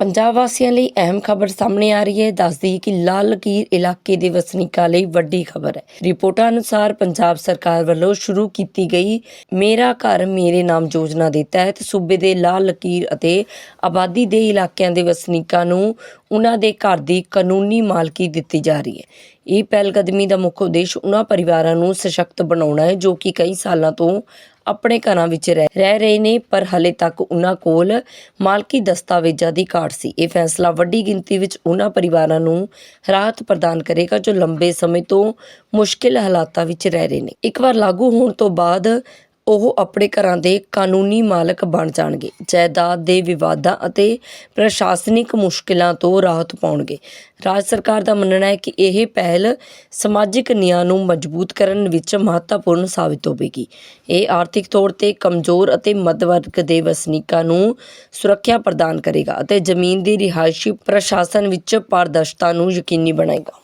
ਪੰਜਾਬ ਵਾਸੀਆਂ ਲਈ ਅਹਿਮ ਖਬਰ ਸਾਹਮਣੇ ਆ ਰਹੀ ਹੈ। ਦੱਸਦੀ ਕਿ ਲਾਲ ਲਕੀਰ ਇਲਾਕੇ ਦੇ ਵਸਨੀਕਾਂ ਲਈ ਵੱਡੀ ਖਬਰ ਹੈ। ਰਿਪੋਰਟਾਂ ਅਨੁਸਾਰ ਪੰਜਾਬ ਸਰਕਾਰ ਵੱਲੋਂ ਸ਼ੁਰੂ ਕੀਤੀ ਗਈ ਮੇਰਾ ਘਰ ਮੇਰੇ ਨਾਮ ਯੋਜਨਾ ਦੇ ਤਹਿਤ ਸੂਬੇ ਦੇ ਲਾਲ ਲਕੀਰ ਅਤੇ ਆਬਾਦੀ ਦੇ ਇਲਾਕਿਆਂ ਦੇ ਵਸਨੀਕਾਂ ਨੂੰ ਉਹਨਾਂ ਦੇ ਘਰ ਦੀ ਕਾਨੂੰਨੀ ਮਾਲਕੀ ਦਿੱਤੀ ਜਾ ਰਹੀ ਹੈ। ਇਹ ਪਹਿਲਕਦਮੀ ਦਾ ਮੁੱਖ ਉਦੇਸ਼ ਉਹਨਾਂ ਪਰਿਵਾਰਾਂ ਨੂੰ ਸਸ਼ਕਤ ਬਣਾਉਣਾ ਹੈ, ਜੋ ਕਿ ਕਈ ਸਾਲਾਂ ਤੋਂ ਆਪਣੇ ਘਰਾਂ ਵਿੱਚ ਰਹਿ ਰਹਿ ਰਹੇ ਨੇ, ਪਰ ਹਲੇ ਤੱਕ ਉਹਨਾਂ ਕੋਲ ਮਾਲਕੀ ਦਸਤਾਵੇਜ਼ਾਂ ਦੀ ਘਾਟ ਸੀ। ਇਹ ਫੈਸਲਾ ਵੱਡੀ ਗਿਣਤੀ ਵਿੱਚ ਉਹਨਾਂ ਪਰਿਵਾਰਾਂ ਨੂੰ ਰਾਹਤ ਪ੍ਰਦਾਨ ਕਰੇਗਾ ਜੋ ਲੰਬੇ ਸਮੇਂ ਤੋਂ ਮੁਸ਼ਕਿਲ ਹਾਲਾਤਾਂ ਵਿੱਚ ਰਹਿ ਰਹੇ ਨੇ। ਇੱਕ ਵਾਰ ਲਾਗੂ ਹੋਣ ਤੋਂ ਬਾਅਦ ਉਹ ਆਪਣੇ ਘਰਾਂ ਦੇ ਕਾਨੂੰਨੀ ਮਾਲਕ ਬਣ ਜਾਣਗੇ। ਜਾਇਦਾਦ ਦੇ ਵਿਵਾਦਾਂ ਅਤੇ ਪ੍ਰਸ਼ਾਸਨਿਕ ਮੁਸ਼ਕਿਲਾਂ ਤੋਂ ਰਾਹਤ ਪਾਉਣਗੇ। ਰਾਜ ਸਰਕਾਰ ਦਾ ਮੰਨਣਾ ਹੈ ਕਿ ਇਹ ਪਹਿਲ ਸਮਾਜਿਕ ਨਿਆਂ ਨੂੰ ਮਜ਼ਬੂਤ ਕਰਨ ਵਿੱਚ ਮਹੱਤਵਪੂਰਨ ਸਾਬਿਤ ਹੋਵੇਗੀ। ਇਹ ਆਰਥਿਕ ਤੌਰ ਤੇ ਕਮਜ਼ੋਰ ਅਤੇ ਮੱਧ ਵਰਗ ਦੇ ਵਸਨੀਕਾਂ ਨੂੰ ਸੁਰੱਖਿਆ ਪ੍ਰਦਾਨ ਕਰੇਗਾ ਅਤੇ ਜ਼ਮੀਨ ਦੀ ਰਿਹਾਇਸ਼ੀ ਪ੍ਰਸ਼ਾਸਨ ਵਿੱਚ ਪਾਰਦਰਸ਼ਤਾ ਨੂੰ ਯਕੀਨੀ ਬਣਾਏਗਾ।